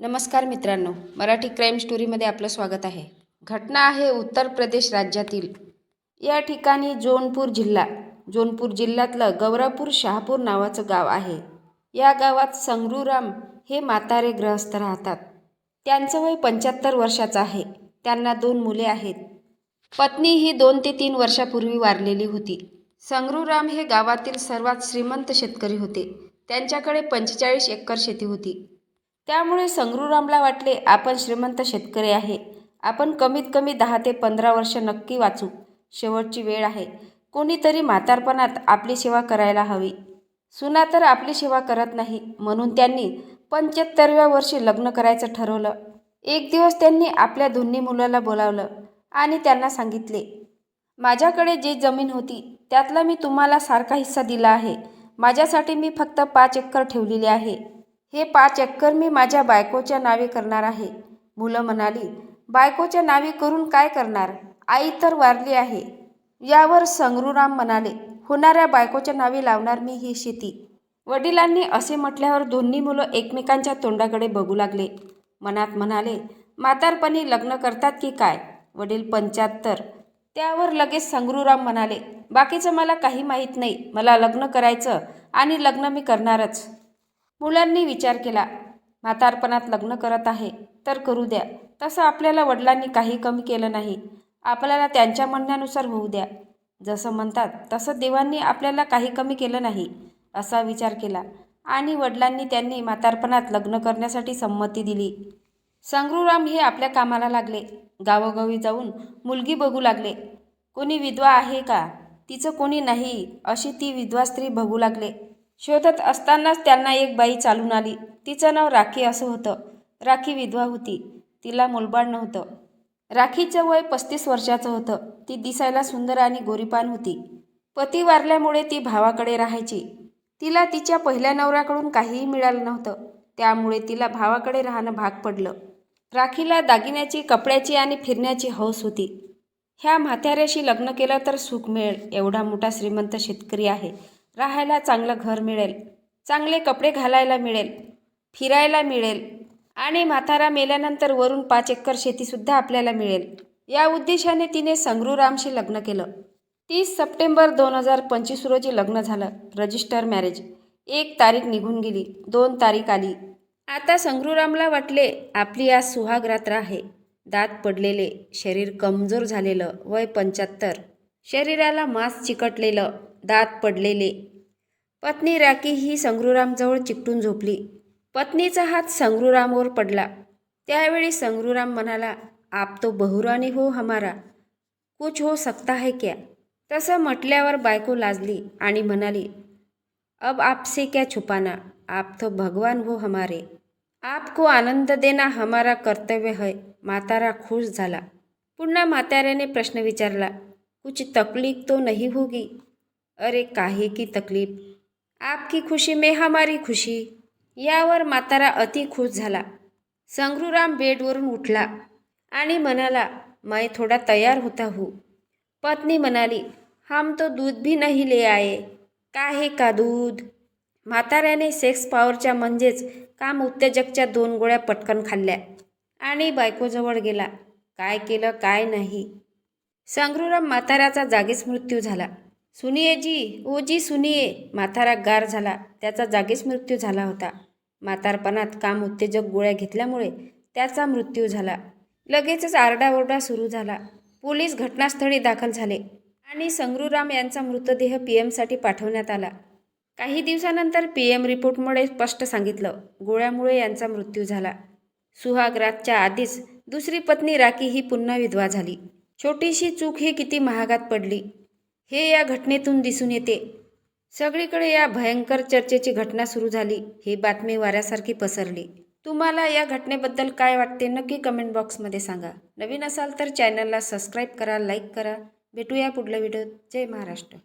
नमस्कार मित्रांनो मराठी क्राईम स्टोरीमध्ये आपलं स्वागत आहे. घटना आहे उत्तर प्रदेश राज्यातील. या ठिकाणी जोनपूर जिल्हा जोनपूर जिल्ह्यातलं गौरापूर शहापूर नावाचं गाव आहे. या गावात संगरूराम हे म्हातारे ग्रहस्थ राहतात. त्यांचं वय पंच्याहत्तर वर्षाचं आहे. त्यांना दोन मुले आहेत. पत्नी ही दोन ते तीन वर्षापूर्वी वारलेली होती. संगरूराम हे गावातील सर्वात श्रीमंत शेतकरी होते. त्यांच्याकडे पंचेचाळीस एकर शेती होती. त्यामुळे संगरूरामला वाटले आपण श्रीमंत शेतकरी आहे. आपण कमीत कमी दहा ते पंधरा वर्ष नक्की वाचू. शेवटची वेळ आहे. कोणीतरी म्हातारपणात आपली सेवा करायला हवी. सुना तर आपली सेवा करत नाही म्हणून त्यांनी पंच्याहत्तरव्या वर्षी लग्न करायचं ठरवलं. एक दिवस त्यांनी आपल्या दोन्ही मुलाला बोलावलं आणि त्यांना सांगितले माझ्याकडे जी जमीन होती त्यातला मी तुम्हाला सारखा हिस्सा दिला आहे. माझ्यासाठी मी फक्त पाच एकर ठेवलेली आहे. हे पाच एकर मी माझ्या बायकोच्या नावे करणार आहे. मुलं म्हणाली बायकोच्या नावे करून काय करणार? आई तर वारली आहे. यावर संगरूराम म्हणाले होणाऱ्या बायकोच्या नावे लावणार मी ही शेती. वडिलांनी असे म्हटल्यावर दोन्ही मुलं एकमेकांच्या तोंडाकडे बघू लागले. मनात म्हणाले म्हातारपणी लग्न करतात की काय? वडील पंच्याहत्तर त्यावर लगेच संगरूराम म्हणाले बाकीचं मला काही माहीत नाही. मला लग्न करायचं आणि लग्न मी करणारच. मुलांनी विचार केला म्हातारपणात लग्न करत आहे तर करू द्या. तसं आपल्याला वडिलांनी काही कमी केलं नाही. आपल्याला त्यांच्या म्हणण्यानुसार होऊ द्या. जसं म्हणतात तसं देवांनी आपल्याला काही कमी केलं नाही असा विचार केला आणि वडिलांनी त्यांनी म्हातारपणात लग्न करण्यासाठी संमती दिली. संग्रूराम हे आपल्या कामाला लागले. गावोगावी जाऊन मुलगी बघू लागले. कोणी विधवा आहे का? तिचं कोणी नाही अशी ती विधवा स्त्री बघू लागले. शोधत असतानाच त्यांना एक बाई चालून आली. तिचं नाव राखी असं होतं. राखी विधवा होती. तिला मुलबाळ नव्हतं. राखीचं वय पस्तीस वर्षाचं होतं. ती दिसायला सुंदर आणि गोरीपान होती. पती वारल्यामुळे ती भावाकडे राहायची. तिला तिच्या पहिल्या नवऱ्याकडून काहीही मिळालं नव्हतं. त्यामुळे तिला भावाकडे राहणं भाग पडलं. राखीला दागिन्याची कपड्याची आणि फिरण्याची हौस होती. ह्या म्हाताऱ्याशी लग्न केलं तर सुख मिळेल एवढा मोठा श्रीमंत शेतकरी आहे. राहायला चांगलं घर मिळेल. चांगले कपडे घालायला मिळेल. फिरायला मिळेल. आणि म्हातारा मेल्यानंतर वरून पाच एकर शेतीसुद्धा आपल्याला मिळेल. या उद्देशाने तिने संग्रूरामशी लग्न केलं. तीस सप्टेंबर दोन हजार पंचवीस रोजी लग्न झालं. Register marriage. एक तारीख निघून गेली. दोन तारीख आली. आता संग्रूरामला वाटले आपली आज सुहाग रात्र आहे. दात पडलेले शरीर कमजोर झालेलं वय पंच्याहत्तर. शरीराला मांस चिकटलेलं दात पडलेले. पत्नी राखी ही संग्रुरामजवळ चिकटून झोपली. पत्नीचा हात संग्रुरामवर पडला. त्यावेळी संग्रुराम म्हणाला आप तो बहुराणी हो हमारा. कुछ हो सकता है क्या? तसं म्हटल्यावर बायको लाजली आणि म्हणाली अब आपसे क्या छुपाना? आप तो भगवान हो हमारे. आपको आनंद देना हमारा कर्तव्य है. म्हातारा खुश झाला. पुन्हा म्हाताऱ्याने प्रश्न विचारला कुछ तकलीफ तो नहीं होगी? अरे काहे की तकलीफ. आपकी खुशी में हमारी खुशी. यावर म्हातारा अति खुश झाला. संगरूराम बेडवरून उठला आणि म्हणाला मैं थोडा तयार होता हूँ. पत्नी म्हणाली हम तो दूध भी नाही ले आए. काहे का दूध? म्हाताऱ्याने सेक्स पॉवरच्या म्हणजेच काम उत्तेजकच्या दोन गोळ्या पटकन खाल्ल्या आणि बायकोजवळ गेला. काय केलं काय नाही. संगरूराम म्हाताऱ्याचा जागीच मृत्यू झाला. सुनिये जी ओ जी सुनिये म्हातारा गार झाला. त्याचा जागीच मृत्यू झाला होता. म्हातारपणात काम उत्तेजक गोळ्या घेतल्यामुळे त्याचा मृत्यू झाला. लगेचच आरडाओरडा सुरू झाला. पोलीस घटनास्थळी दाखल झाले आणि संग्रुराम यांचा मृतदेह पी एमसाठी पाठवण्यात आला. काही दिवसानंतर पी एम रिपोर्टमुळे स्पष्ट सांगितलं गोळ्यामुळे यांचा मृत्यू झाला. सुहागरातच्या आधीच दुसरी पत्नी राखी ही पुन्हा विधवा झाली. छोटीशी चूक ही किती महागात पडली. हे या घटनेतून दिसून येते. सगळीकडे या भयंकर चर्चेची घटना सुरू झाली ही बातमी वाऱ्यासारखी पसरली. तुम्हाला या घटनेबद्दल काय वाटते नक्की कमेंट बॉक्समध्ये सांगा. नवीन असाल तर चॅनलला सबस्क्राईब करा लाईक करा. भेटूया पुढल्या व्हिडिओत जय महाराष्ट्र.